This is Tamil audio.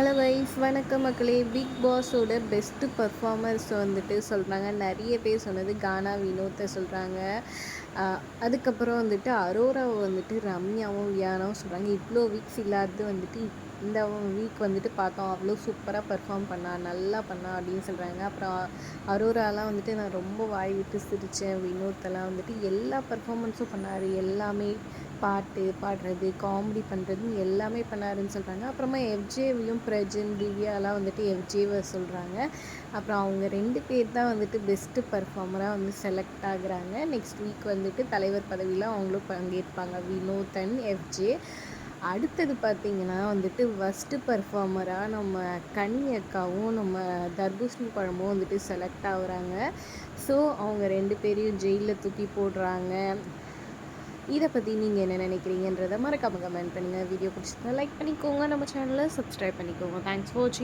ஹலோ வைஸ் வணக்கம் மக்களே. பிக் பாஸோட பெஸ்ட்டு பர்ஃபார்மர்ஸ் வந்துட்டு சொல்கிறாங்க நிறைய பேர் சொன்னது கானா வினோத்தை சொல்கிறாங்க அதுக்கப்புறம் வந்துட்டு அரோராவை வந்துட்டு ரம்யாவும் வியானாவும் சொல்கிறாங்க இவ்வளோ வீக்ஸ் இல்லாதது வந்துட்டு இந்த வீக் வந்துட்டு பார்த்தோம். அவ்வளோ சூப்பராக பர்ஃபார்ம் பண்ணா நல்லா பண்ணா அப்படின்னு சொல்கிறாங்க அப்புறம் அரோராலாம் வந்துட்டு நான் ரொம்ப வாய் விட்டு சிரித்தேன் வினோத்தெல்லாம் வந்துட்டு எல்லா பர்ஃபார்மன்ஸும் பண்ணார். எல்லாமே பாட்டு பாடுறது காமெடி பண்ணுறதுன்னு எல்லாமே பண்ணாருன்னு சொல்கிறாங்க அப்புறமா எஃப்ஜேவியும் பிரஜன் திவ்யாலாம் வந்துட்டு எஃப்ஜேவை சொல்கிறாங்க அப்புறம் அவங்க ரெண்டு பேர் தான் வந்துட்டு பெஸ்ட்டு பர்ஃபார்மராக வந்து செலக்ட் ஆகுறாங்க. நெக்ஸ்ட் வீக் வந்துட்டு தலைவர் பதவியில் அவங்களும் பங்கேற்பாங்க. வினோத் அண்ட் எஃப்ஜே அடுத்தது பார்த்திங்கன்னா வந்துட்டு ஃபஸ்ட்டு பர்ஃபார்மராக நம்ம கனி அக்காவும் நம்ம தர்பூசணி பழமும் வந்துட்டு செலக்ட் ஆகுறாங்க. ஸோ அவங்க ரெண்டு பேரையும் ஜெயிலில் தூக்கி போடுறாங்க. இதை பற்றி நீங்கள் என்ன நினைக்கிறீங்கன்றதை மறக்காமல் கமெண்ட் பண்ணுங்கள் வீடியோ பிடிச்சிருந்தா லைக் பண்ணிக்கோங்க. நம்ம சேனலை சப்ஸ்கிரைப் பண்ணிக்கோங்க. தேங்க்ஸ் ஃபார் வாட்சிங்